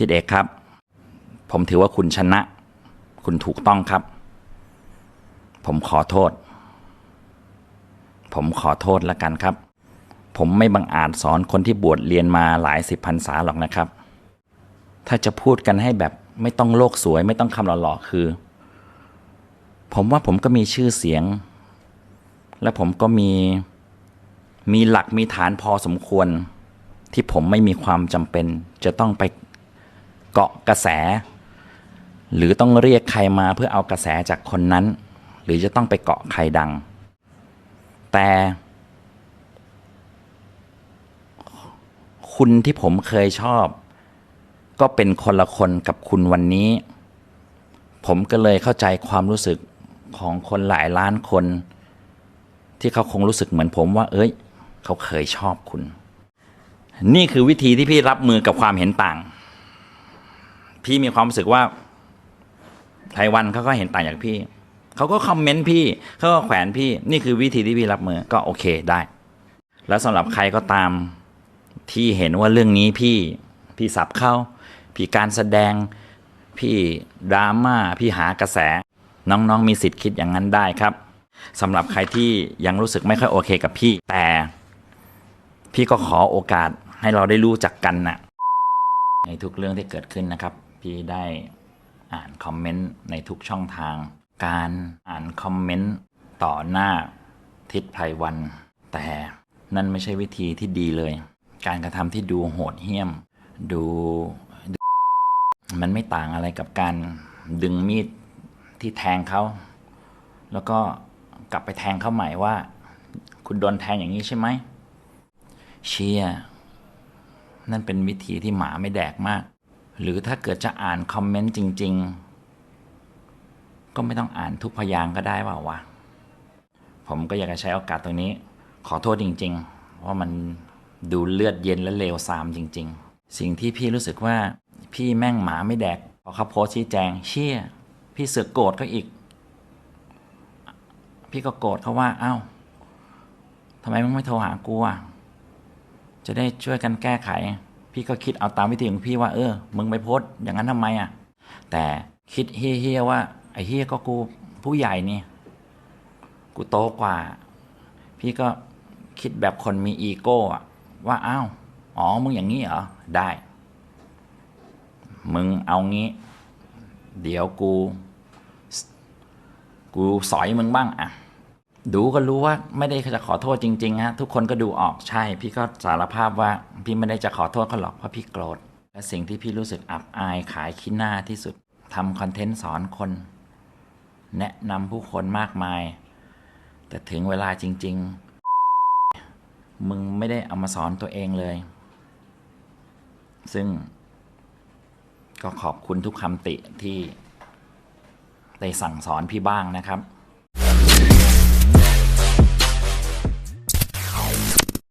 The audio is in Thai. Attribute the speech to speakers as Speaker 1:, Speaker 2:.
Speaker 1: ทิดเอกครับ ผมถือว่าคุณชนะ คุณถูกต้องครับ ผมขอโทษ ผมขอโทษแล้วกันครับ ผมไม่บังอาจสอนคนที่บวชเรียนมาหลายสิบพรรษาหรอกนะครับ ถ้าจะพูดกันให้แบบไม่ต้องโลกสวย ไม่ต้องคำหล่อๆคือ ผมว่าผมก็มีชื่อเสียง และผมก็มีมีหลักมีฐานพอสมควร ที่ผมไม่มีความจำเป็นจะต้องไป เกาะกระแส หรือต้องเรียกใครมาเพื่อเอากระแสจากคนนั้น หรือจะต้องไปเกาะใครดัง แต่คุณที่ผมเคยชอบ ก็เป็นคนละคนกับคุณวันนี้ ผมก็เลยเข้าใจความรู้สึกของคนหลายล้านคน ที่เขาคงรู้สึกเหมือนผมว่า เอ้ย เขาเคยชอบคุณ นี่คือวิธีที่พี่รับมือกับความเห็นต่าง พี่มีความรู้สึกว่าไทวันเขาก็เห็นต่างจากพี่ เขาก็คอมเมนต์พี่ เขาก็แขวนพี่ นี่คือวิธีที่พี่รับมือ ก็โอเคได้ แล้วสำหรับใครก็ตามที่เห็นว่าเรื่องนี้พี่ พี่สับเข้า พี่การแสดง พี่ดราม่า พี่หากระแส น้องๆ มีสิทธิ์คิดอย่างนั้นได้ครับสำหรับใครที่ยังรู้สึกไม่ค่อยโอเคกับพี่ แต่ พี่ก็ขอโอกาสให้เราได้รู้จักกันนะในทุกเรื่องที่เกิดขึ้นนะครับ พี่ได้อ่านคอมเมนต์ในทุกช่องทาง การอ่านคอมเมนต์ต่อหน้าทิศไพรวัน แต่นั่นไม่ใช่วิธีที่ดีเลย การกระทำที่ดูโหดเหี้ยม ดูมันไม่ต่างอะไรกับการดึงมีดที่แทงเขาแล้วก็กลับไปแทงเขาใหม่ว่า คุณโดนแทงอย่างนี้ใช่ไหมเชียนั่นเป็นวิธีที่หมาไม่แดกมาก หรือถ้าเกิดจะอ่านคอมเมนต์จริง ๆ ก็ไม่ต้องอ่านทุกพยางก็ได้เปล่าวะ ผมก็อยากจะใช้โอกาสตรงนี้ ขอโทษจริง ๆ ว่ามันดูเลือดเย็นและเลวทรามจริง ๆ สิ่งที่พี่รู้สึกว่าพี่แม่งหมาไม่แดกพอเขาโพสชี้แจงเชี่ย พี่เสือกโกรธเขาอีก พี่ก็โกรธเขาว่าเอ้าทำไมมึงไม่โทรหากูอะจะได้ช่วยกันแก้ไข พี่ก็คิดเอาตามวิธีของพี่ว่าเออ มึงไปโพสอย่างนั้นทำไมอะ แต่คิดเฮี้ยๆว่า ไอ้เฮี้ยก็กูผู้ใหญ่นี่ กูโตกว่า พี่ก็คิดแบบคนมีอีโก้อะว่าอ้าวอ๋อ มึงอย่างนี้เหรอ ได้ มึงเอางี้ เดี๋ยวกู กูสอยมึงบ้างอะ ดูก็รู้ว่าไม่ได้จะขอโทษจริง ๆ ฮะ ทุกคนก็ดูออกใช่ พี่ก็สารภาพว่า พี่ไม่ได้จะขอโทษเขาหรอกเพราะพี่โกรธและสิ่งที่พี่รู้สึกอับอายขายขี้หน้าที่สุดทำคอนเทนต์สอนคน แนะนำผู้คนมากมาย แต่ถึงเวลาจริง ๆ มึงไม่ได้เอามาสอนตัวเองเลย ซึ่ง ก็ขอบคุณทุกคำติที่ได้สั่งสอนพี่บ้างนะครับ